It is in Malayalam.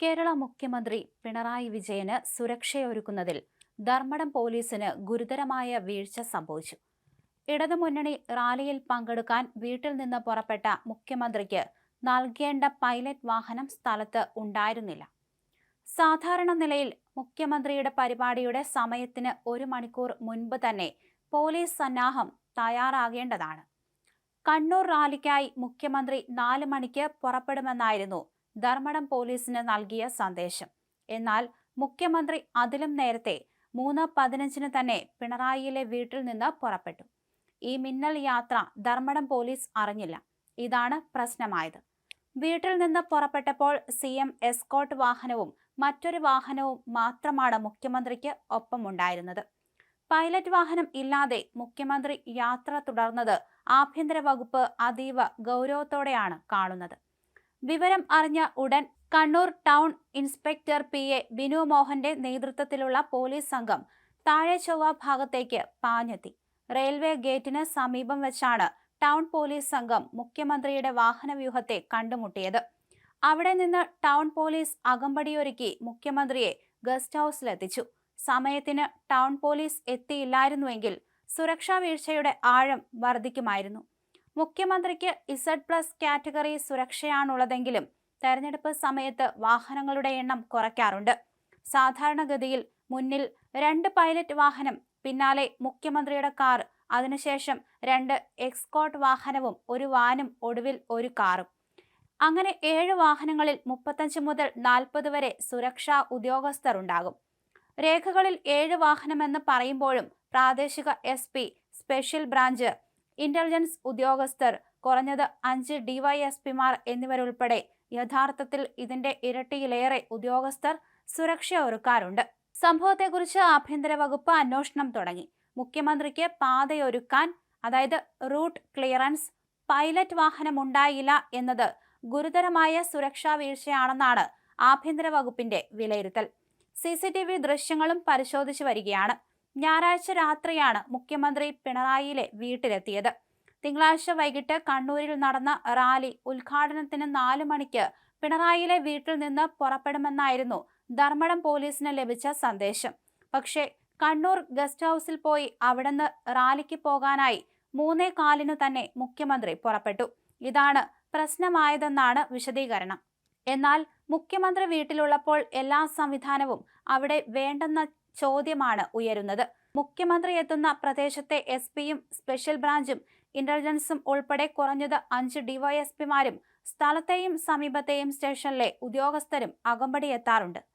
കേരള മുഖ്യമന്ത്രി പിണറായി വിജയന് സുരക്ഷയൊരുക്കുന്നതിൽ ധർമ്മടം പോലീസിന് ഗുരുതരമായ വീഴ്ച സംഭവിച്ചു. ഇടതുമുന്നണി റാലിയിൽ പങ്കെടുക്കാൻ വീട്ടിൽ നിന്ന് പുറപ്പെട്ട മുഖ്യമന്ത്രിക്ക് നൽകേണ്ട പൈലറ്റ് വാഹനം സ്ഥലത്ത് ഉണ്ടായിരുന്നില്ല. സാധാരണ നിലയിൽ മുഖ്യമന്ത്രിയുടെ പരിപാടിയുടെ സമയത്തിന് ഒരു മണിക്കൂർ മുൻപ് തന്നെ പോലീസ് സന്നാഹം തയ്യാറാകേണ്ടതാണ്. കണ്ണൂർ റാലിക്കായി മുഖ്യമന്ത്രി നാല് മണിക്ക് പുറപ്പെടുമെന്നായിരുന്നു ധർമ്മടം പോലീസിന് നൽകിയ സന്ദേശം. എന്നാൽ മുഖ്യമന്ത്രി അതിലും നേരത്തെ മൂന്ന് പതിനഞ്ചിന് തന്നെ പിണറായിയിലെ വീട്ടിൽ നിന്ന് പുറപ്പെട്ടു. ഈ മിന്നൽ യാത്ര ധർമ്മടം പോലീസ് അറിഞ്ഞില്ല. ഇതാണ് പ്രശ്നമായത്. വീട്ടിൽ നിന്ന് പുറപ്പെട്ടപ്പോൾ സി എം എസ്കോട്ട് വാഹനവും മറ്റൊരു വാഹനവും മാത്രമാണ് മുഖ്യമന്ത്രിക്ക് ഒപ്പമുണ്ടായിരുന്നത്. പൈലറ്റ് വാഹനം ഇല്ലാതെ മുഖ്യമന്ത്രി യാത്ര തുടർന്നത് ആഭ്യന്തര വകുപ്പ് അതീവ ഗൗരവത്തോടെയാണ് കാണുന്നത്. വിവരം അറിഞ്ഞ ഉടൻ Kannur town inspector P A Binu മോഹന്റെ നേതൃത്വത്തിലുള്ള പോലീസ് സംഘം താഴെ ചൊവ്വ ഭാഗത്തേക്ക് പാഞ്ഞെത്തി. റെയിൽവേ ഗേറ്റിന് സമീപം വെച്ചാണ് ടൗൺ പോലീസ് സംഘം മുഖ്യമന്ത്രിയുടെ വാഹനവ്യൂഹത്തെ കണ്ടുമുട്ടിയത്. അവിടെ നിന്ന് ടൗൺ പോലീസ് അകമ്പടിയൊരുക്കി മുഖ്യമന്ത്രിയെ ഗസ്റ്റ് ഹൗസിലെത്തിച്ചു. സമയത്തിന് ടൗൺ പോലീസ് എത്തിയില്ലായിരുന്നുവെങ്കിൽ സുരക്ഷാ വീഴ്ചയുടെ ആഴം വർദ്ധിക്കുമായിരുന്നു. മുഖ്യമന്ത്രിക്ക് ഇസഡ് പ്ലസ് കാറ്റഗറി സുരക്ഷയാണുള്ളതെങ്കിലും തെരഞ്ഞെടുപ്പ് സമയത്ത് വാഹനങ്ങളുടെ എണ്ണം കുറയ്ക്കാറുണ്ട്. സാധാരണഗതിയിൽ മുന്നിൽ രണ്ട് പൈലറ്റ് വാഹനം പിന്നാലെ മുഖ്യമന്ത്രിയുടെ കാർ അതിനുശേഷം രണ്ട് എക്സ്കോട്ട് വാഹനവും ഒരു വാനും ഒടുവിൽ ഒരു കാറും. അങ്ങനെ ഏഴ് വാഹനങ്ങളിൽ മുപ്പത്തഞ്ച് മുതൽ നാൽപ്പത് വരെ സുരക്ഷാ ഉദ്യോഗസ്ഥർ ഉണ്ടാകും രേഖകളിൽ ഏഴ് വാഹനമെന്ന് പറയുമ്പോഴും പ്രാദേശിക എസ് സ്പെഷ്യൽ ബ്രാഞ്ച് ഇന്റലിജൻസ് ഉദ്യോഗസ്ഥർ കുറഞ്ഞത് അഞ്ച് ഡിവൈഎസ്പിമാർ എന്നിവരുൾപ്പെടെ യഥാർത്ഥത്തിൽ ഇതിന്റെ ഇരട്ടിയിലേറെ ഉദ്യോഗസ്ഥർ സുരക്ഷ ഒരുക്കാറുണ്ട് സംഭവത്തെക്കുറിച്ച് ആഭ്യന്തര വകുപ്പ് അന്വേഷണം തുടങ്ങി. മുഖ്യമന്ത്രിക്ക് പാതയൊരുക്കാൻ അതായത് റൂട്ട് ക്ലിയറൻസ് പൈലറ്റ് വാഹനം ഉണ്ടായില്ല എന്നത് ഗുരുതരമായ സുരക്ഷാ വീഴ്ചയാണെന്നാണ് ആഭ്യന്തര വകുപ്പിന്റെ വിലയിരുത്തൽ. സി ദൃശ്യങ്ങളും പരിശോധിച്ചു വരികയാണ്. ഞായറാഴ്ച രാത്രിയാണ് മുഖ്യമന്ത്രി പിണറായിയിലെ വീട്ടിലെത്തിയത്. തിങ്കളാഴ്ച വൈകിട്ട് കണ്ണൂരിൽ നടന്ന റാലി ഉദ്ഘാടനത്തിന് നാലു മണിക്ക് പിണറായിയിലെ വീട്ടിൽ നിന്ന് പുറപ്പെടുമെന്നായിരുന്നു ധർമ്മടം പോലീസിന് ലഭിച്ച സന്ദേശം. പക്ഷേ കണ്ണൂർ ഗസ്റ്റ് ഹൗസിൽ പോയി അവിടുന്ന് റാലിക്ക് പോകാനായി മൂന്നേ കാലിനു തന്നെ മുഖ്യമന്ത്രി പുറപ്പെട്ടു. ഇതാണ് പ്രശ്നമായതെന്നാണ് വിശദീകരണം. എന്നാൽ മുഖ്യമന്ത്രി വീട്ടിലുള്ളപ്പോൾ എല്ലാ സംവിധാനവും അവിടെ വേണ്ടെന്ന ചോദ്യമാണ് ഉയരുന്നത്. മുഖ്യമന്ത്രി എത്തുന്ന പ്രദേശത്തെ എസ് പിയും സ്പെഷ്യൽ ബ്രാഞ്ചും ഇന്റലിജൻസും ഉൾപ്പെടെ കുറഞ്ഞത് അഞ്ച് ഡിവൈഎസ്പിമാരും സ്ഥലത്തെയും സമീപത്തെയും സ്റ്റേഷനിലെ ഉദ്യോഗസ്ഥരും അകമ്പടി എത്താറുണ്ട്